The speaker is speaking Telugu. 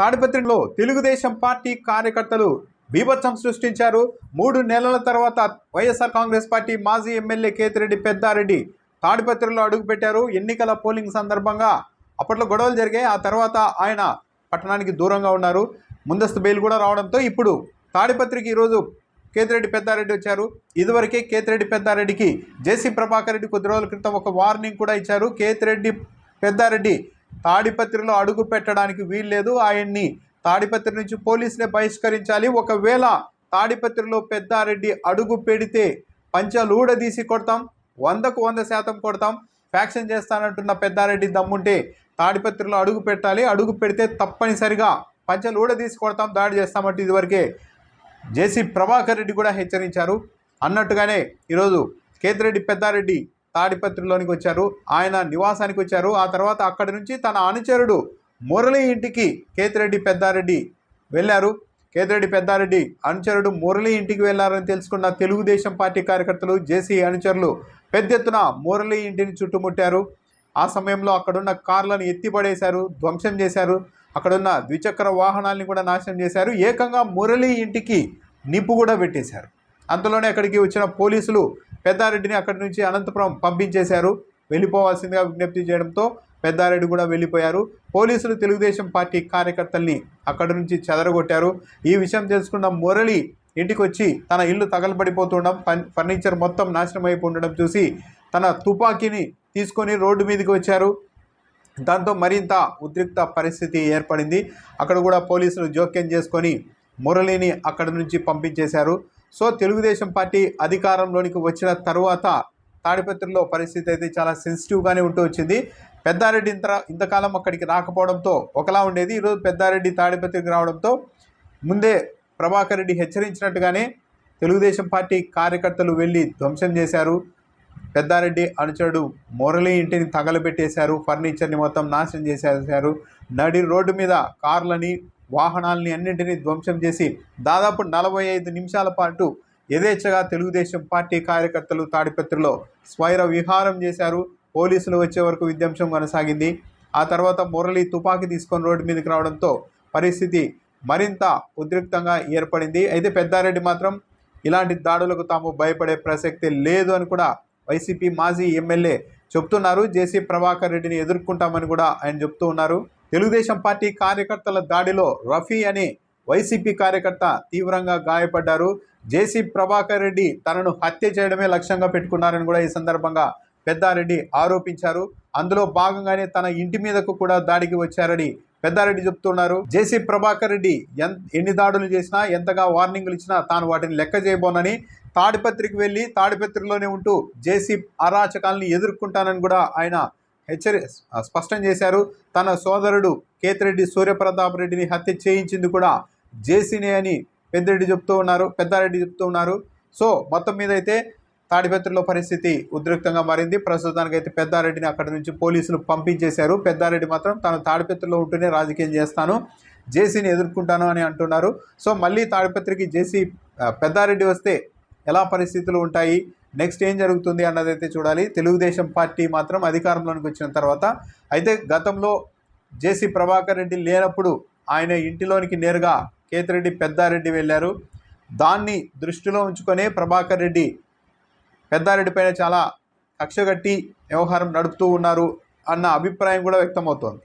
తాడిపత్రిలో తెలుగుదేశం పార్టీ కార్యకర్తలు బీభత్సం సృష్టించారు. మూడు నెలల తర్వాత వైఎస్ఆర్ కాంగ్రెస్ పార్టీ మాజీ ఎమ్మెల్యే కేతిరెడ్డి పెద్దారెడ్డి తాడిపత్రిలో అడుగుపెట్టారు. ఎన్నికల పోలింగ్ సందర్భంగా అప్పట్లో గొడవలు జరిగాయి. ఆ తర్వాత ఆయన పట్టణానికి దూరంగా ఉన్నారు. ముందస్తు బెయిల్ కూడా రావడంతో ఇప్పుడు తాడిపత్రికి ఈరోజు కేతిరెడ్డి పెద్దారెడ్డి వచ్చారు. ఇదివరకే కేతిరెడ్డి పెద్దారెడ్డికి జేసీ ప్రభాకర్ రెడ్డి కొద్ది రోజుల క్రితం ఒక వార్నింగ్ కూడా ఇచ్చారు. కేతిరెడ్డి పెద్దారెడ్డి తాడిపత్రిలో అడుగు పెట్టడానికి వీల్లేదు. ఆయన్ని తాడిపత్రి నుంచి పోలీసులే బహిష్కరించాలి. ఒకవేళ తాడిపత్రిలో పెద్దారెడ్డి అడుగు పెడితే పంచలూడదీసి కొడతాం. వందకు వంద శాతం కొడతాం. ఫ్యాక్షన్ చేస్తానంటున్న పెద్దారెడ్డి దమ్ముంటే తాడిపత్రిలో అడుగు పెట్టాలి. అడుగు పెడితే తప్పనిసరిగా పంచలూడదీసి కొడతాం. దాడి చేస్తామంటే ఇదివరకే జేసీ ప్రభాకర్ రెడ్డి కూడా హెచ్చరించారు. అన్నట్టుగానే ఈరోజు కేతిరెడ్డి పెద్దారెడ్డి తాడిపత్రిలోనికి వచ్చారు. ఆయన నివాసానికి వచ్చారు. ఆ తర్వాత అక్కడి నుంచి తన అనుచరుడు మురళి ఇంటికి కేతిరెడ్డి పెద్దారెడ్డి వెళ్ళారు. కేతిరెడ్డి పెద్దారెడ్డి అనుచరుడు మురళి ఇంటికి వెళ్ళారని తెలుసుకున్న తెలుగుదేశం పార్టీ కార్యకర్తలు జేసీ అనుచరులు పెద్ద ఎత్తున మురళి ఇంటిని చుట్టుముట్టారు. ఆ సమయంలో అక్కడున్న కార్లను ఎత్తిపడేశారు ధ్వంసం చేశారు. అక్కడున్న ద్విచక్ర వాహనాల్ని కూడా నాశనం చేశారు. ఏకంగా మురళి ఇంటికి నిప్పు కూడా పెట్టేశారు. అంతలోనే అక్కడికి వచ్చిన పోలీసులు పెద్దారెడ్డిని అక్కడి నుంచి అనంతపురం పంపించేశారు. వెళ్ళిపోవాల్సిందిగా విజ్ఞప్తి చేయడంతో పెద్దారెడ్డి కూడా వెళ్ళిపోయారు. పోలీసులు తెలుగుదేశం పార్టీ కార్యకర్తల్ని అక్కడి నుంచి చెదరగొట్టారు. ఈ విషయం తెలుసుకున్న మురళి ఇంటికి వచ్చి తన ఇల్లు తగలబడిపోతుండడం ఫర్నిచర్ మొత్తం నాశనం అయిపోతుండడం చూసి తన తుపాకీని తీసుకొని రోడ్డు మీదకి వచ్చారు. దాంతో మరింత ఉద్రిక్త పరిస్థితి ఏర్పడింది. అక్కడ కూడా పోలీసులు జోక్యం చేసుకొని మురళిని అక్కడి నుంచి పంపించేశారు. సో తెలుగుదేశం పార్టీ అధికారంలోనికి వచ్చిన తర్వాత తాడిపత్రిలో పరిస్థితి అయితే చాలా సెన్సిటివ్గానే ఉంటూ వచ్చింది. పెద్దారెడ్డి ఇంత ఇంతకాలం అక్కడికి రాకపోవడంతో ఒకలా ఉండేది. ఈరోజు పెద్దారెడ్డి తాడిపత్రికి రావడంతో ముందే ప్రభాకర్ రెడ్డి హెచ్చరించినట్టుగానే తెలుగుదేశం పార్టీ కార్యకర్తలు వెళ్ళి ధ్వంసం చేశారు. పెద్దారెడ్డి అనుచరుడు మురళి ఇంటిని తగలబెట్టేశారు. ఫర్నిచర్ని మొత్తం నాశనం చేసేశారు. నడి రోడ్డు మీద కార్లని వాహనాలని అన్నింటినీ ధ్వంసం చేసి దాదాపు నలభై ఐదు నిమిషాల పాటు యథేచ్ఛగా తెలుగుదేశం పార్టీ కార్యకర్తలు తాడిపత్రిలో స్వైర విహారం చేశారు. పోలీసులు వచ్చే వరకు విధ్వంసం కొనసాగింది. ఆ తర్వాత మురళి తుపాకీ తీసుకొని రోడ్డు మీదకి రావడంతో పరిస్థితి మరింత ఉద్రిక్తంగా ఏర్పడింది. అయితే పెద్దారెడ్డి మాత్రం ఇలాంటి దాడులకు తాము భయపడే ప్రసక్తి లేదు అని కూడా వైసీపీ మాజీ ఎమ్మెల్యే చెప్తున్నారు. జేసీ ప్రభాకర్ రెడ్డిని ఎదుర్కొంటామని కూడా ఆయన చెప్తూ ఉన్నారు. తెలుగుదేశం పార్టీ కార్యకర్తల దాడిలో రఫీ అనే వైసీపీ కార్యకర్త తీవ్రంగా గాయపడ్డారు. జేసీ ప్రభాకర్ రెడ్డి తనను హత్య చేయడమే లక్ష్యంగా పెట్టుకున్నారని కూడా ఈ సందర్భంగా పెద్దారెడ్డి ఆరోపించారు. అందులో భాగంగానే తన ఇంటి మీదకు కూడా దాడికి వచ్చారని పెద్దారెడ్డి చెప్తున్నారు. జేసీ ప్రభాకర్ రెడ్డి ఎన్ని దాడులు చేసినా ఎంతగా వార్నింగ్లు ఇచ్చినా తాను వాటిని లెక్క చేయబోనని తాడిపత్రికి వెళ్ళి తాడిపత్రిలోనే ఉంటూ జేసీ అరాచకాల్ని ఎదుర్కొంటానని కూడా ఆయన హెచ్చరి స్పష్టం చేశారు. తన సోదరుడు కేతిరెడ్డి సూర్యప్రతాప్ రెడ్డిని హత్య చేయించింది కూడా జేసీనే అని పెద్దిరెడ్డి చెప్తూ ఉన్నారు పెద్దారెడ్డి చెప్తూ ఉన్నారు. సో మొత్తం మీద అయితే తాడిపత్రిలో పరిస్థితి ఉద్రిక్తంగా మారింది. ప్రస్తుతానికి అయితే పెద్దారెడ్డిని అక్కడి నుంచి పోలీసులు పంపించేశారు. పెద్దారెడ్డి మాత్రం తాను తాడిపత్రిలో ఉంటూనే రాజకీయం చేస్తాను జేసీని ఎదుర్కొంటాను అని అంటున్నారు. సో మళ్ళీ తాడిపత్రికి జేసీ పెద్దారెడ్డి వస్తే ఎలా పరిస్థితులు ఉంటాయి నెక్స్ట్ ఏం జరుగుతుంది అన్నదైతే చూడాలి. తెలుగుదేశం పార్టీ మాత్రం అధికారంలోనికి వచ్చిన తర్వాత అయితే గతంలో జేసీ ప్రభాకర్ రెడ్డి లేనప్పుడు ఆయన ఇంటిలోనికి నేరుగా కేతిరెడ్డి పెద్దారెడ్డి వెళ్ళారు. దాన్ని దృష్టిలో ఉంచుకొనే ప్రభాకర్ రెడ్డి పెద్దారెడ్డి పైన చాలా కక్షగట్టి వ్యవహారం నడుపుతూ ఉన్నారు అన్న అభిప్రాయం కూడా వ్యక్తమవుతోంది.